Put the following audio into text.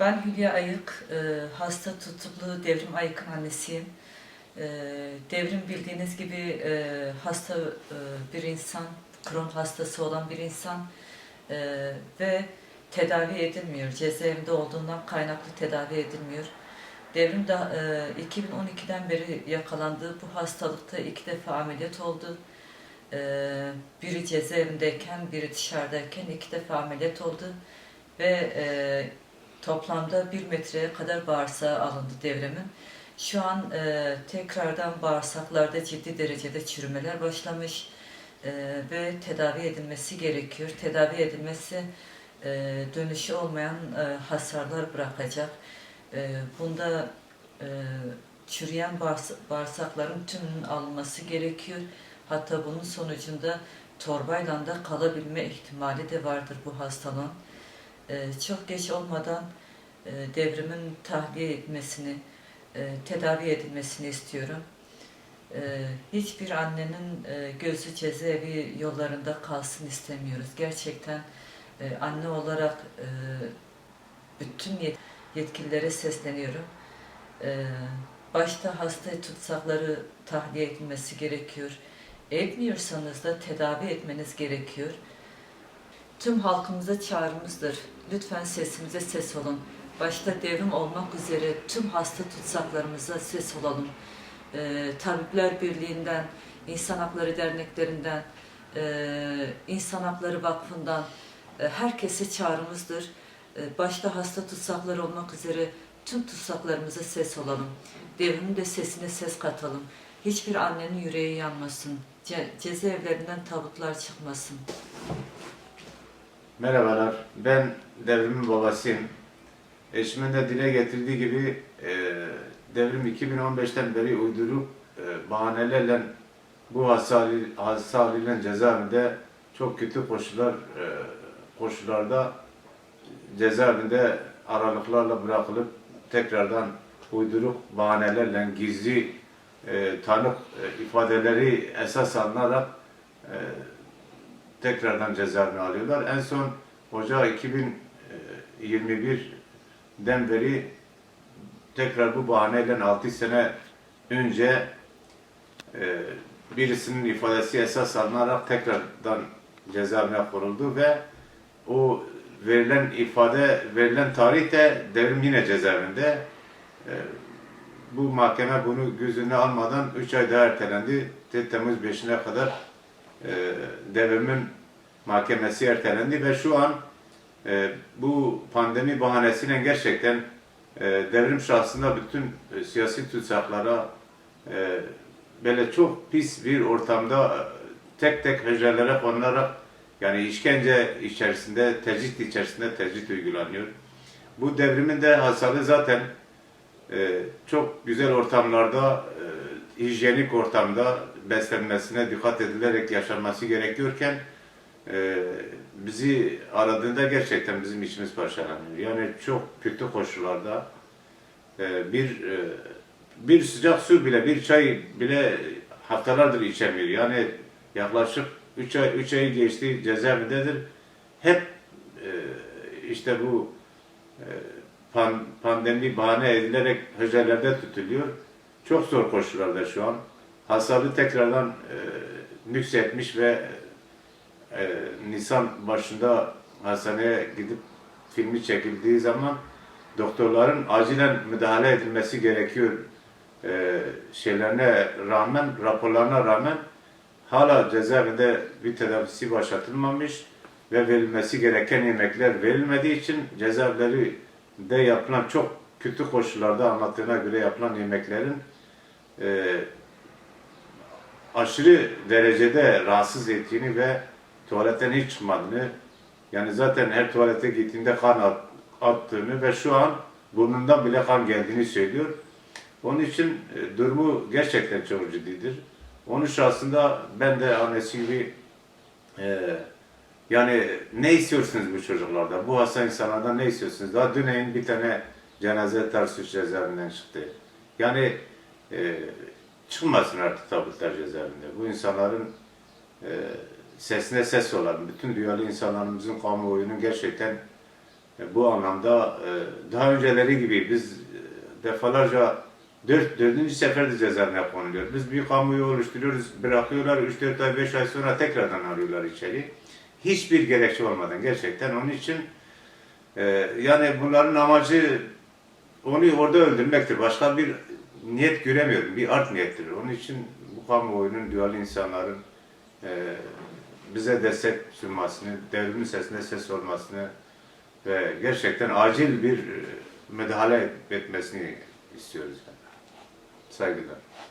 Ben Hülya Ayık, e, hasta tutuklu Devrim Ayık'ın annesiyim. E, Devrim bildiğiniz gibi e, hasta bir insan, Crohn hastası olan bir insan ve tedavi edilmiyor. Cezaevinde olduğundan kaynaklı tedavi edilmiyor. Devrim de e, 2012'den beri yakalandığı bu hastalıkta iki defa ameliyat oldu. Biri cezaevindeyken, biri dışarıdayken iki defa ameliyat oldu ve toplamda bir metreye kadar bağırsağı alındı devremin. Şu an e, tekrardan bağırsaklarda ciddi derecede çürümeler başlamış e, ve tedavi edilmesi gerekiyor. Tedavi edilmesi e, dönüşü olmayan e, hasarlar bırakacak. E, bunda e, çürüyen bağırs- bağırsakların tümünün alınması gerekiyor. Hatta bunun sonucunda torbayla da kalabilme ihtimali de vardır bu hastalığın. E, çok geç olmadan e, devrimin tahliye etmesini, e, tedavi edilmesini istiyorum. E, hiçbir annenin gözü cezaevi yollarında kalsın istemiyoruz. Gerçekten anne olarak bütün yet- yetkililere sesleniyorum. Başta hasta tutsakları tahliye edilmesi gerekiyor. Etmiyorsanız da tedavi etmeniz gerekiyor. Tüm halkımıza çağrımızdır. Lütfen sesimize ses olun. Başta devrim olmak üzere tüm hasta tutsaklarımıza ses olalım. Ee, Tabipler Birliği'nden, İnsan Hakları Derneklerinden, e, İnsan Hakları Vakfı'ndan e, herkese çağrımızdır. E, başta hasta tutsaklar olmak üzere tüm tutsaklarımıza ses olalım. Devrimin de sesine ses katalım. Hiçbir annenin yüreği yanmasın. Ce- cezaevlerinden tabutlar çıkmasın. Merhabalar, ben devrimin babasıyım. Eşimin de dile getirdiği gibi e, devrim 2015'ten beri uydurup e, bahanelerle bu hasali, hasaliyle cezaevinde çok kötü koşullar e, koşullarda cezaevinde aralıklarla bırakılıp tekrardan uydurup bahanelerle gizli e, tanık e, ifadeleri esas alınarak e, tekrardan cezaevine alıyorlar. En son Ocağı 2021'den beri tekrar bu bahaneyle 6 sene önce e, birisinin ifadesi esas alınarak tekrardan cezaevine konuldu ve o verilen ifade, verilen tarih de devrim yine cezaevinde. E, bu mahkeme bunu göz almadan 3 ay daha ertelendi. Te- Temmuz 5'ine kadar e, devrimin mahkemesi ertelendi ve şu an e, bu pandemi bahanesiyle gerçekten e, devrim şahsında bütün e, siyasi tutsaklara e, böyle çok pis bir ortamda e, tek tek hücrelere konularak yani işkence içerisinde, tecrit içerisinde tecrit uygulanıyor. Bu devrimin de hasarı zaten e, çok güzel ortamlarda, e, hijyenik ortamda beslenmesine dikkat edilerek yaşanması gerekiyorken e, bizi aradığında gerçekten bizim içimiz parçalanıyor. Yani çok kötü koşullarda e, bir e, bir sıcak su bile, bir çay bile haftalardır içemiyor. Yani yaklaşık 3 ay 3 ayı geçti cezaevindedir. Hep e, işte bu e, pan, pandemi bahane edilerek hücrelerde tutuluyor. Çok zor koşullarda şu an. Hastalığı tekrardan e, nüksetmiş ve e, Nisan başında hastaneye gidip filmi çekildiği zaman doktorların acilen müdahale edilmesi gerekiyor e, şeylerine rağmen, raporlarına rağmen hala cezaevinde bir tedavisi başlatılmamış ve verilmesi gereken yemekler verilmediği için cezaevleri de yapılan çok kötü koşullarda anlattığına göre yapılan yemeklerin e, aşırı derecede rahatsız ettiğini ve tuvaletten hiç çıkmadığını yani zaten her tuvalete gittiğinde kan at- attığını ve şu an burnundan bile kan geldiğini söylüyor. Onun için e, durumu gerçekten çok ciddidir. Onun şahsında ben de annesi gibi e, yani ne istiyorsunuz bu çocuklardan? Bu hasta insanlardan ne istiyorsunuz? Daha dün bir tane cenaze Tarsus cezaevinden çıktı. Yani e, çıkmasın artık tabutlar cezaevinde. Bu insanların e, sesine ses olan, bütün duyarlı insanlarımızın kamuoyunun gerçekten E, Bu anlamda e, daha önceleri gibi biz e, defalarca dört, dördüncü seferde cezaevine konuluyor. Biz bir kamuoyu oluşturuyoruz, bırakıyorlar, 3-4 ay, 5 ay sonra tekrardan arıyorlar içeri. Hiçbir gerekçe olmadan gerçekten. Onun için e, yani bunların amacı onu orada öldürmektir. Başka bir niyet göremiyorum. Bir art niyettir. Onun için bu kamuoyunun, duyarlı insanların e, bize destek sunmasını, devrimin sesine ses olmasını ve gerçekten acil bir e, müdahale etmesini istiyoruz. Saygılar.